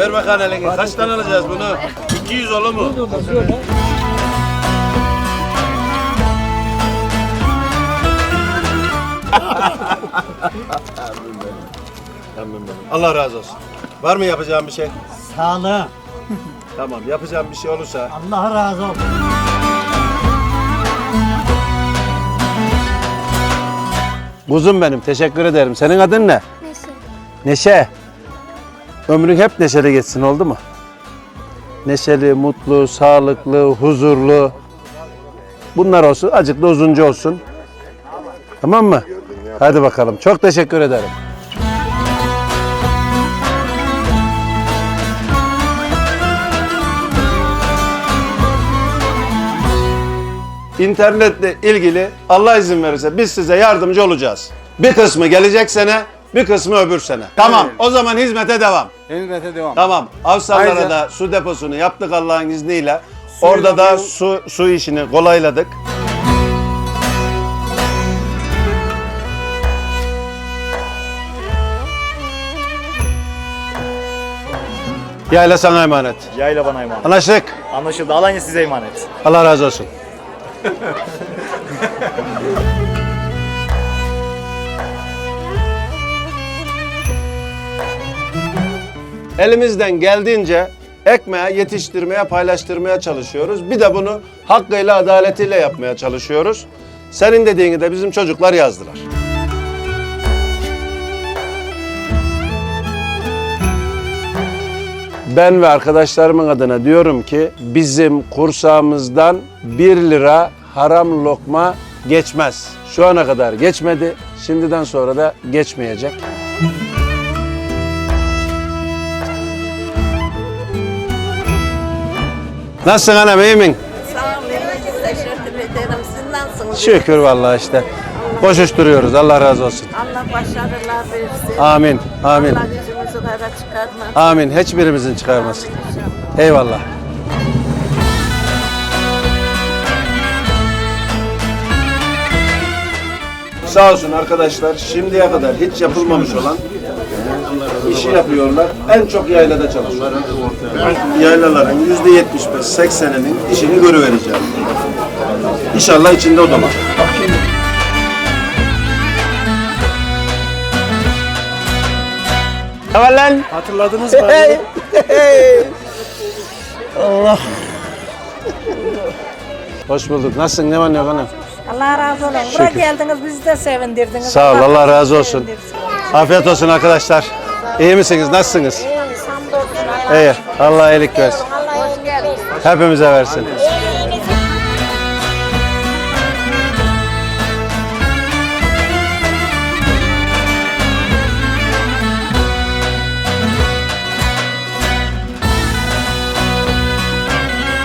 Ver bakalım elini. Kaç tane alacağız bunu? 200 olur mu? Tamam benim. Allah razı olsun. Var mı yapacağım bir şey? Sağlığı. Tamam yapacağım bir şey olursa Allah razı olsun. Kuzum benim teşekkür ederim. Senin adın ne? Neşe. Neşe. Ömrün hep neşeli geçsin oldu mu? Neşeli, mutlu, sağlıklı, huzurlu. Bunlar olsun. Acık da uzunca olsun. Tamam mı? Hadi bakalım. Çok teşekkür ederim. İnternetle ilgili Allah izin verirse biz size yardımcı olacağız. Bir kısmı gelecek sene, bir kısmı öbür sene. Tamam. O zaman hizmete devam. Hizmete devam. Tamam. Avsallara Ayrıca- da su deposunu yaptık Allah'ın izniyle. Orada da su su işini kolayladık. Yayla sana emanet. Yayla bana emanet. Anlaştık. Anlaşıldı. Alanya size emanet. Allah razı olsun. Elimizden geldiğince ekmeğe yetiştirmeye, paylaştırmaya çalışıyoruz. Bir de bunu hakkıyla, adaletiyle yapmaya çalışıyoruz. Senin dediğini de bizim çocuklar yazdılar. Ben ve arkadaşlarımın adına diyorum ki bizim kursağımızdan 1 lira haram lokma geçmez. Şu ana kadar geçmedi. Şimdiden sonra da geçmeyecek. Nasılsın anam iyi misin? Sağ olun, teşekkür ederim. Siz nasılsınız? Şükür vallahi işte. Koşuşturuyoruz. Allah razı olsun. Allah başarılar versin. Amin. Amin. Allah yüzümüzü kara çıkarmasın. Amin. Hiçbirimizin çıkarmasın. Eyvallah. Sağ olsun arkadaşlar şimdiye kadar hiç yapılmamış olan işi yapıyorlar. En çok yaylada çalışıyorlar. Yaylaların yüzde 75-80'inin işini görüvereceğim. İnşallah içinde o da var. Ne var lan? Hatırladınız mı? Hoş bulduk. Nasılsın? Ne var ne yok hanım? Allah razı olsun. Buraya geldiniz, bizi de sevindirdiniz. Sağ ol. Allah razı olsun. Afiyet olsun arkadaşlar. İyi misiniz? Nasılsınız? İyi. Allah iyilik versin. Hepimize versin.